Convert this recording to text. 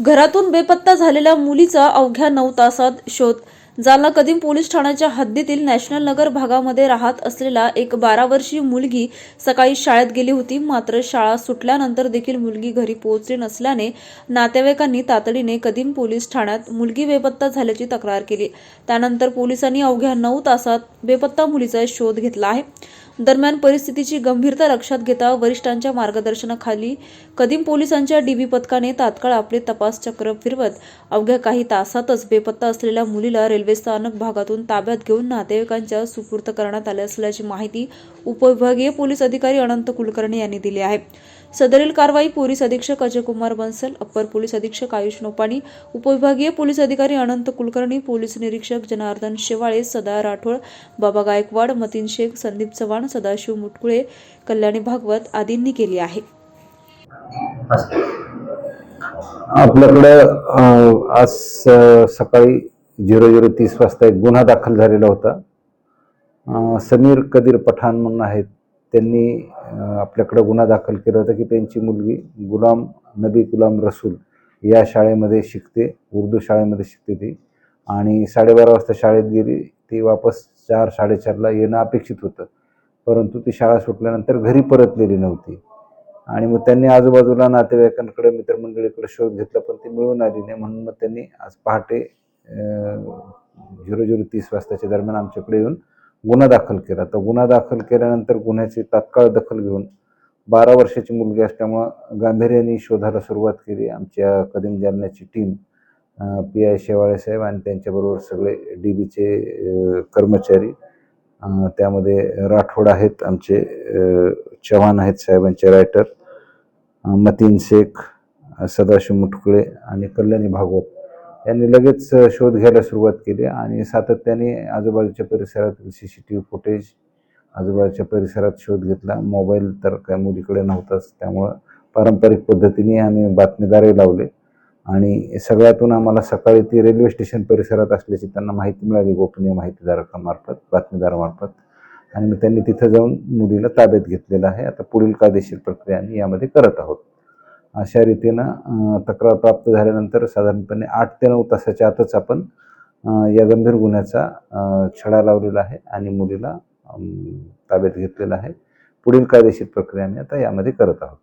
घरातून बेपत्ता झालेल्या मुलीचा अवघ्या नऊ तासात शोध जालना कदीम पोलीस ठाण्याच्या हद्दीतील नॅशनल नगर भागामध्ये राहत असलेला एक बारा वर्षीय मुलगी सकाळी शाळेत गेली होती. मात्र शाळा सुटल्यानंतर देखील मुलगी घरी पोहोचली नसल्याने नातेवाईकांनी तातडीने कदीम पोलीस ठाण्यात मुलगी बेपत्ता झाल्याची तक्रार केली. त्यानंतर पोलिसांनी अवघ्या नऊ तासात बेपत्ता मुलीचा शोध घेतला आहे. दरम्यान परिस्थितीची गंभीरता लक्षात घेता वरिष्ठांच्या मार्गदर्शनाखाली कदीम पोलिसांच्या डीबी पथकाने तात्काळ आपले तपास चक्र फिरवत अवघ्या काही तासातच बेपत्ता असलेल्या मुलीला रेल्वे स्थानक भागातून ताब्यात घेऊन नातेवाईकांच्या सुपूर्द करण्यात आले असल्याची माहिती उपविभागीय पोलीस अधिकारी अनंत कुलकर्णी यांनी दिली आहे. सदरील कारवाई पोलीस अधीक्षक अजय कुमार बन्सल अप्पर पोलीस अधीक्षक आयुष नोपाणी उपविभागीय पोलीस अधिकारी अनंत कुलकर्णी पोलीस निरीक्षक जनार्दन शेवाळे सदा राठोड बाबा गायकवाड मतीन शेख संदीप चव्हाण सदाशिव मुटकुळे कल्याणी भागवत आदींनी केली आहे. आपल्याकडे आज सकाळी झिरो झिरो तीस वाजता एक गुन्हा दाखल झालेला होता. समीर कदीर पठाण म्हणून आहेत. त्यांनी आपल्याकडं गुन्हा दाखल केला होता की त्यांची मुलगी गुलाम नबी गुलाम रसूल या शाळेमध्ये शिकते उर्दू शाळेमध्ये शिकते ती. आणि साडेबारा वाजता शाळेत गेली ती वापस चार साडेचारला येणं अपेक्षित होतं. परंतु ती शाळा सुटल्यानंतर घरी परतलेली नव्हती. आणि मग त्यांनी आजूबाजूला नातेवाईकांकडे मित्रमंडळीकडे शोध घेतला पण ती मिळून आली नाही म्हणून मग त्यांनी आज पहाटे झिरो झिरो तीस वाजताच्या दरम्यान आमच्याकडे येऊन गुन्हा दाखल केला. तर गुन्हा दाखल केल्यानंतर गुन्ह्याची तात्काळ दखल घेऊन बारा वर्षाची मुलगी असल्यामुळं गांभीर्याने शोधायला सुरुवात केली. आमच्या कदीम जालन्याची टीम पी आय शेवाळे साहेब आणि त्यांच्याबरोबर सगळे डी बीचे कर्मचारी त्यामध्ये राठोड आहेत आमचे चव्हाण आहेत साहेबांचे रायटर मतीन शेख सदाशिव मुटकुळे आणि कल्याणी भागवत. यांनी लगेच शोध घ्यायला सुरुवात केली आणि सातत्याने आजूबाजूच्या परिसरातील C C T V footage आजूबाजूच्या परिसरात शोध घेतला. मोबाईल तर काय मुलीकडे नव्हताच त्यामुळं पारंपरिक पद्धतीने आम्ही बातमीदारही लावले. आणि सगळ्यातून आम्हाला सकाळी ती रेल्वे स्टेशन परिसरात असल्याची त्यांना माहिती मिळाली गोपनीय माहितीदारकामार्फत बातमीदारामार्फत. आणि मग त्यांनी तिथं जाऊन मुलीला ताब्यात घेतलेलं आहे. आता पुढील कायदेशीर प्रक्रिया आम्ही यामध्ये करत आहोत. अशा रीतीनं तक्रार प्राप्त झाल्यानंतर साधारणपणे आठ ते नऊ तासाच्या आतच आपण या गंभीर गुन्ह्याचा छडा लावलेला आहे आणि मुलीला ताब्यात घेतलेला आहे. पुढील कायदेशीर प्रक्रिया आम्ही आता यामध्ये करत आहोत.